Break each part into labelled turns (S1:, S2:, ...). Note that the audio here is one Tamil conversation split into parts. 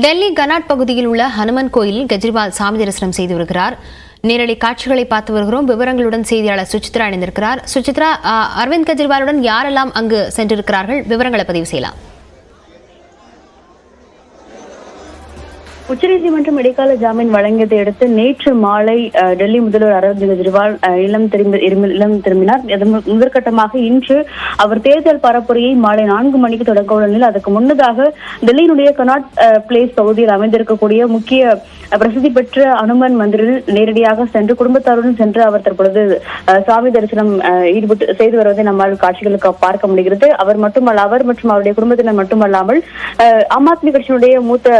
S1: டெல்லி கனாட் பகுதியில் உள்ள ஹனுமன் கோயிலில் கெஜ்ரிவால் சாமி தரிசனம் செய்து வருகிறார். நேரடி காட்சிகளை பார்த்து வருகிறோம். விவரங்களுடன் செய்தியாளர் சுசித்ரா இணைந்திருக்கிறார். சுசித்ரா அரவிந்த் கெஜ்ரிவாலுடன் யாரெல்லாம் அங்கு சென்றிருக்கிறார்கள்? விவரங்களை பதிவு செய்யலாம்.
S2: உச்சநீதிமன்றம் இடைக்கால ஜாமீன் வழங்கியதை அடுத்து நேற்று மாலை டெல்லி முதல்வர் அரவிந்த் கெஜ்ரிவால் இல்லம் திரும்பி இல்லம் திரும்பினார். முதற்கட்டமாக இன்று அவர் தேர்தல் பரப்புரையை மாலை நான்கு மணிக்கு தொடங்க உள்ள நிலையில் அதுக்கு முன்னதாக டெல்லியினுடைய கனாட் பிளேஸ் பகுதியில் அமைந்திருக்கக்கூடிய முக்கிய பிரசித்தி பெற்ற அனுமன் மந்திரில் நேரடியாக சென்று குடும்பத்தாருடன் சென்று அவர் தற்பொழுது அஹ், சாமி தரிசனம் அஹ், ஈடுபட்டு செய்து வருவதை நம்மால் காட்சிகளுக்கு பார்க்க முடிகிறது. அவர் மட்டுமல்ல அவர் மற்றும் அவருடைய குடும்பத்தினர் மட்டுமல்லாமல் ஆம் ஆத்மி கட்சியினுடைய மூத்த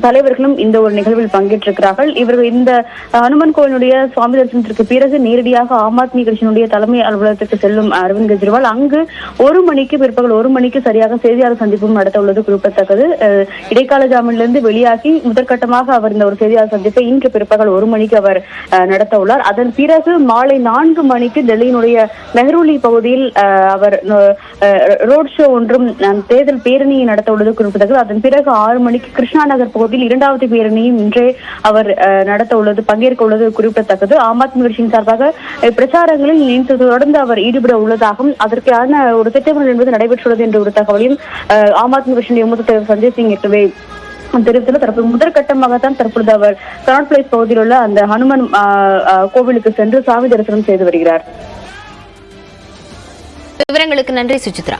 S2: தலைவர்களும் இந்த ஒரு நிகழ்வில் பங்கேற்றிருக்கிறார்கள். இவர்கள் இந்த ஹனுமன் கோவிலுடைய சுவாமி தரிசனத்திற்கு பிறகு நேரடியாக ஆம் ஆத்மி கட்சியினுடைய தலைமை அலுவலகத்திற்கு செல்லும் அரவிந்த் கெஜ்ரிவால் அங்கு ஒரு மணிக்கு பிற்பகல் ஒரு மணிக்கு சரியாக செய்தியாளர் சந்திப்பும் நடத்த உள்ளது குறிப்பிடத்தக்கது இடைக்கால ஜாமீனிலிருந்து வெளியாகி முதற்கட்டமாக அவர் இந்த ஒரு செய்தியாளர் சந்திப்பை இன்று பிற்பகல் ஒரு மணிக்கு அவர் அஹ், நடத்த உள்ளார் அதன் பிறகு மாலை நான்கு மணிக்கு டெல்லியினுடைய மெஹ்ரூலி பகுதியில் அஹ், அவர் ரோட் ஷோ ஒன்றும் தேர்தல் பேரணியை நடத்த உள்ளது குறிப்பிடத்தக்கது. அதன் பிறகு ஆறு மணிக்கு கிருஷ்ணா நகர் பகுதி வகையில் இரண்டாவது பேரணியும் இன்றே அவர் நடத்த உள்ளது பங்கேற்க உள்ளது குறிப்பிடத்தக்கது. ஆம் ஆத்மி கட்சியின் சார்பாக பிரச்சாரங்களில் இன்று தொடர்ந்து அவர் ஈடுபட உள்ளதாகவும் அதற்கான ஒரு திட்டமிடல் என்பது நடைபெற்றுள்ளது என்ற ஒரு தகவலையும் ஆம் ஆத்மி கட்சியினுடைய மூத்த தலைவர் சஞ்சய் சிங் எட்டுவே தெரிவித்துள்ள தற்போது முதற்கட்டமாகத்தான் தற்பொழுது அவர் கனாட் பிளேஸ் பகுதியில் உள்ள அந்த ஹனுமன் கோவிலுக்கு சென்று சாமி தரிசனம் செய்து வருகிறார்.
S1: விவரங்களுக்கு நன்றி சுசித்ரா.